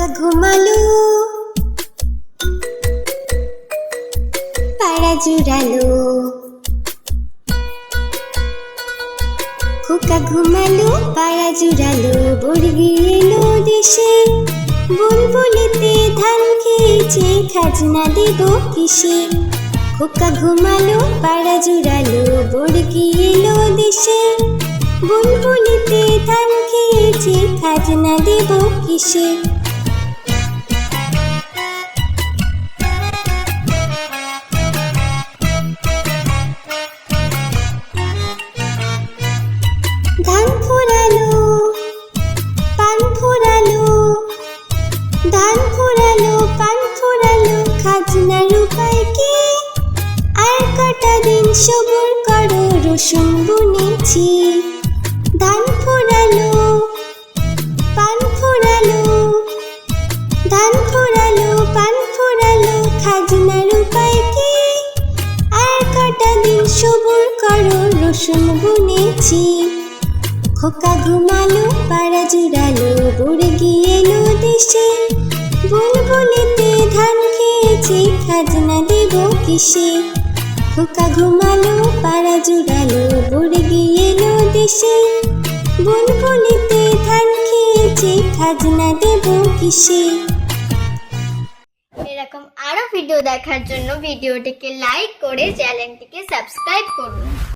ঢাকা ঘুমালো। পাড়া জুড়ালো। খোকা ঘুমালো, পাড়া জুড়ালো। বর্গি এলো দেশে, বুলবুলিতে ধান খেয়েছে, খাজনা দেব কিসে? খোকা ঘুমালো, পাড়া জুড়ালো। বর্গি এলো দেশে, বুলবুলিতে ধান খেয়েছে, খাজনা দেব কিসে? ধান ফোরালো, পান ফোরালো, ধান ফোরালো, পান ফোরালো খাজনার উপায় কি? আর দিন সবুর করো, রসুন বুনেছি ধান ফোরালো, পান ফোরালো, ধান ফোরালো, পান ফোরালো খাজনার উপায় কি? আর দিন সবুর করো, রসুন বুনেছি খোকা ঘুমালো, পাড়া জুড়ালো, বুড়ে গিয়েলো দেশে বুলবুলিতে ধান খেয়েছে, খাজনা দেব কিসে? খোকা ঘুমালো, পাড়া জুড়ালো, বুড়ে গিয়েলো দেশে বুলবুলিতে ধান খেয়েছে, খাজনা দেব কিসে? এরকম আরও ভিডিও দেখার জন্য ভিডিওটিকে লাইক করে চ্যানেলটিকে সাবস্ক্রাইব করুন।